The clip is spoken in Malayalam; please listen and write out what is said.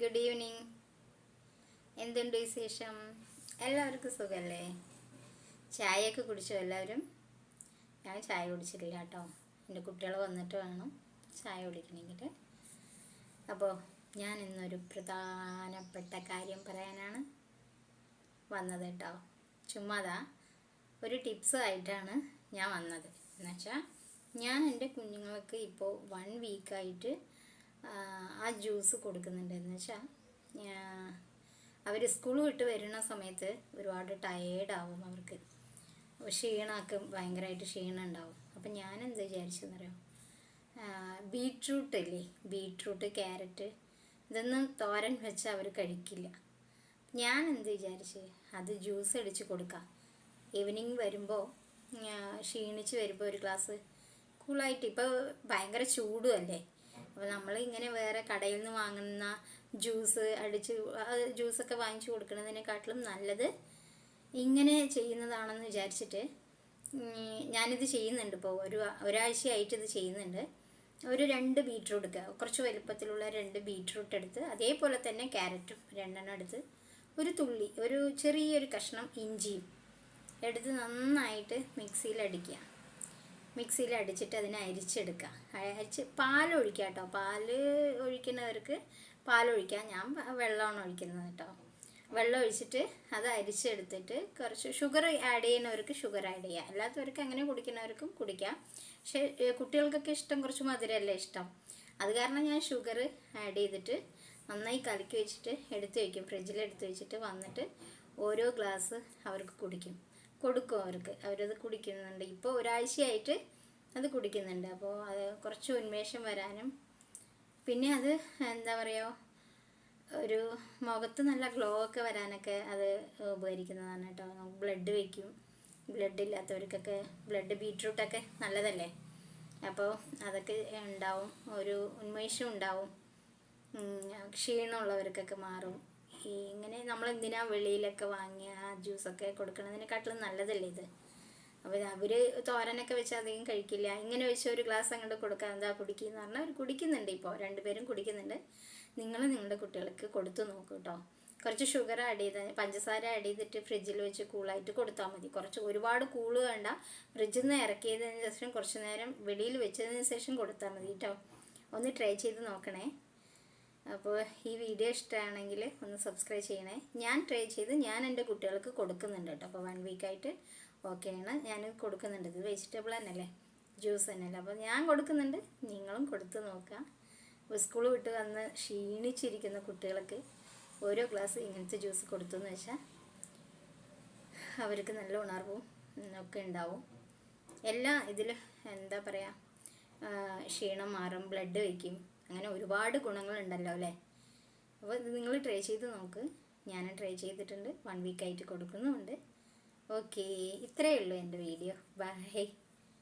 ഗുഡ് ഈവനിങ് എന്തുണ്ട് വിശേഷം? എല്ലാവർക്കും സുഖമല്ലേ ചായയൊക്കെ കുടിച്ചോ എല്ലാവരും? ഞാൻ ചായ കുടിച്ചിട്ടില്ല കേട്ടോ. എന്റെ കുട്ടികൾ വന്നിട്ട് വേണം ചായ കുടിക്കണമെങ്കിൽ. അപ്പോൾ ഞാൻ ഇന്നൊരു പ്രധാനപ്പെട്ട കാര്യം പറയാനാണ് വന്നത് കേട്ടോ. ചുമ്മാതാ ഒരു ടിപ്സ് ആയിട്ടാണ് ഞാൻ വന്നത്. എന്നുവെച്ചാൽ ഞാൻ എന്റെ കുഞ്ഞുങ്ങൾക്ക് ഇപ്പോൾ വൺ വീക്കായിട്ട് ആ ജ്യൂസ് കൊടുക്കുന്നുണ്ട് എന്ന് വെച്ചാൽ അവർ സ്കൂൾ വിട്ട് വരുന്ന സമയത്ത് ഒരുപാട് ടയേർഡാവും അവർക്ക്. ക്ഷീണമൊക്കെ ഭയങ്കരമായിട്ട് ക്ഷീണം ഉണ്ടാവും അപ്പം ഞാൻ എന്ത് വിചാരിച്ചെന്നറിയോ ബീട്രൂട്ട് ഇല്ലേ? ബീട്രൂട്ട് ക്യാരറ്റ് ഇതൊന്നും തോരൻ വെച്ച് അവർ കഴിക്കില്ല. ഞാൻ എന്ത് വിചാരിച്ച്? അത് ജ്യൂസ് അടിച്ച് കൊടുക്കാം. ഈവനിങ് വരുമ്പോൾ ക്ഷീണിച്ച് വരുമ്പോൾ ഒരു ഗ്ലാസ് കൂളായിട്ട് ഇപ്പോൾ ഭയങ്കര ചൂടും അല്ലേ? അപ്പോൾ നമ്മൾ ഇങ്ങനെ വേറെ കടയിൽ നിന്ന് വാങ്ങുന്ന ജ്യൂസ് അടിച്ച് ജ്യൂസൊക്കെ വാങ്ങിച്ചു കൊടുക്കുന്നതിനെക്കാട്ടിലും നല്ലത് ഇങ്ങനെ ചെയ്യുന്നതാണെന്ന് വിചാരിച്ചിട്ട് ഞാനിത് ചെയ്യുന്നുണ്ട് ഇപ്പോൾ ഒരു ഒരാഴ്ചയായിട്ട് ഇത് ചെയ്യുന്നുണ്ട്. ഒരു രണ്ട് ബീറ്റ്റൂട്ട് എടുക്കുക. കുറച്ച് വലുപ്പത്തിലുള്ള രണ്ട് ബീറ്റ്റൂട്ട് എടുത്ത് അതേപോലെ തന്നെ ക്യാരറ്റും രണ്ടെണ്ണം എടുത്ത് ഒരു തുള്ളി ഒരു ചെറിയൊരു കഷ്ണം ഇഞ്ചിയും എടുത്ത് നന്നായിട്ട് മിക്സിയിൽ അടിക്കുക മിക്സിയിൽ അടിച്ചിട്ട് അതിനെ അരിച്ചെടുക്കുക. അരിച്ച് പാലൊഴിക്കുക കേട്ടോ. പാൽ ഒഴിക്കുന്നവർക്ക് പാലൊഴിക്കാം ഞാൻ വെള്ളമാണ് ഒഴിക്കുന്നത് കേട്ടോ. വെള്ളം ഒഴിച്ചിട്ട് അത് അരിച്ചെടുത്തിട്ട് കുറച്ച് ഷുഗർ ആഡ് ചെയ്യുന്നവർക്ക് ഷുഗർ ആഡ് ചെയ്യാം. അല്ലാത്തവർക്ക് അങ്ങനെ കുടിക്കുന്നവർക്കും കുടിക്കാം. പക്ഷേ കുട്ടികൾക്കൊക്കെ ഇഷ്ടം കുറച്ച് മധുരമല്ലേ ഇഷ്ടം? അത് കാരണം ഞാൻ ഷുഗർ ആഡ് ചെയ്തിട്ട് നന്നായി കലക്കി വെച്ചിട്ട് എടുത്ത് വയ്ക്കും. ഫ്രിഡ്ജിൽ എടുത്ത് വെച്ചിട്ട് വന്നിട്ട് ഓരോ ഗ്ലാസ് അവർക്ക് കുടിക്കും. കൊടുക്കും അവർക്ക്. അവരത് കുടിക്കുന്നുണ്ട്. ഇപ്പോൾ ഒരാഴ്ചയായിട്ട് അത് കുടിക്കുന്നുണ്ട്. അപ്പോൾ അത് കുറച്ച് ഉന്മേഷം വരാനും. പിന്നെ അത് എന്താ പറയുക ഒരു മുഖത്ത് നല്ല ഗ്ലോ ഒക്കെ വരാനൊക്കെ അത് ഉപകരിക്കുന്നതാണ് കേട്ടോ. ബ്ലഡ് വയ്ക്കും. ബ്ലഡ് ഇല്ലാത്തവർക്കൊക്കെ ബ്ലഡ് ബീട്രൂട്ടൊക്കെ നല്ലതല്ലേ? അപ്പോൾ അതൊക്കെ ഉണ്ടാവും. ഒരു ഉന്മേഷം ഉണ്ടാവും. ക്ഷീണമുള്ളവർക്കൊക്കെ മാറും. ഇങ്ങനെ നമ്മൾ എന്തിനാ വെളിയിലൊക്കെ വാങ്ങിയ ജ്യൂസൊക്കെ കൊടുക്കണതിനെക്കാട്ടിലും നല്ലതല്ലേ ഇത്? അപ്പോൾ അവർ തോരനൊക്കെ വെച്ച് അധികം കഴിക്കില്ല. ഇങ്ങനെ വെച്ച് ഒരു ഗ്ലാസ് അങ്ങോട്ട് കൊടുക്കാൻ എന്താ കുടിക്കുന്ന പറഞ്ഞാൽ അവർ കുടിക്കുന്നുണ്ട് ഇപ്പോൾ രണ്ടുപേരും കുടിക്കുന്നുണ്ട്. നിങ്ങൾ നിങ്ങളുടെ കുട്ടികൾക്ക് കൊടുത്തു നോക്കൂ കേട്ടോ കുറച്ച് ഷുഗർ ആഡ് ചെയ്ത് പഞ്ചസാര ആഡ് ചെയ്തിട്ട് ഫ്രിഡ്ജിൽ വെച്ച് കൂളായിട്ട് കൊടുത്താൽ മതി. കുറച്ച് ഒരുപാട് കൂൾ വേണ്ട. ഫ്രിഡ്ജിൽ നിന്ന് ഇറക്കിയതിന് ശേഷം കുറച്ച് നേരം വെളിയിൽ വെച്ചതിന് ശേഷം കൊടുത്താൽ മതി കേട്ടോ ഒന്ന് ട്രൈ ചെയ്ത് നോക്കണേ. അപ്പോൾ ഈ വീഡിയോ ഇഷ്ടമാണെങ്കിൽ ഒന്ന് സബ്സ്ക്രൈബ് ചെയ്യണേ. ഞാൻ ട്രൈ ചെയ്ത് ഞാൻ എന്റെ കുട്ടികൾക്ക് കൊടുക്കുന്നുണ്ട് കേട്ടോ. അപ്പോൾ വൺ വീക്കായിട്ട് ആണ്. ഞാൻ കൊടുക്കുന്നുണ്ട്. ഇത് വെജിറ്റബിൾ തന്നെയല്ലേ? ജ്യൂസ് തന്നെയല്ലേ? അപ്പോൾ ഞാൻ കൊടുക്കുന്നുണ്ട്. നിങ്ങളും കൊടുത്ത് നോക്കാം. അപ്പോൾ സ്കൂൾ വിട്ട് വന്ന് ക്ഷീണിച്ചിരിക്കുന്ന കുട്ടികൾക്ക് ഓരോ ഗ്ലാസ് ഇങ്ങനത്തെ ജ്യൂസ് കൊടുത്തു എന്ന് വെച്ചാൽ അവർക്ക് നല്ല ഉണർവും ഒക്കെ ഉണ്ടാവും. എല്ലാ ഇതിൽ എന്താ പറയുക ക്ഷീണം മാറും. ബ്ലഡ് വയ്ക്കും. അങ്ങനെ ഒരുപാട് ഗുണങ്ങളുണ്ടല്ലോ അല്ലേ? അപ്പോൾ ഇത് നിങ്ങൾ ട്രൈ ചെയ്ത് നോക്ക്. ഞാൻ ട്രൈ ചെയ്തിട്ടുണ്ട്. വൺ വീക്കായിട്ട് കൊടുക്കുന്നുമുണ്ട്. ഓക്കേ ഇത്രയേ ഉള്ളൂ എന്റെ വീഡിയോ ബൈ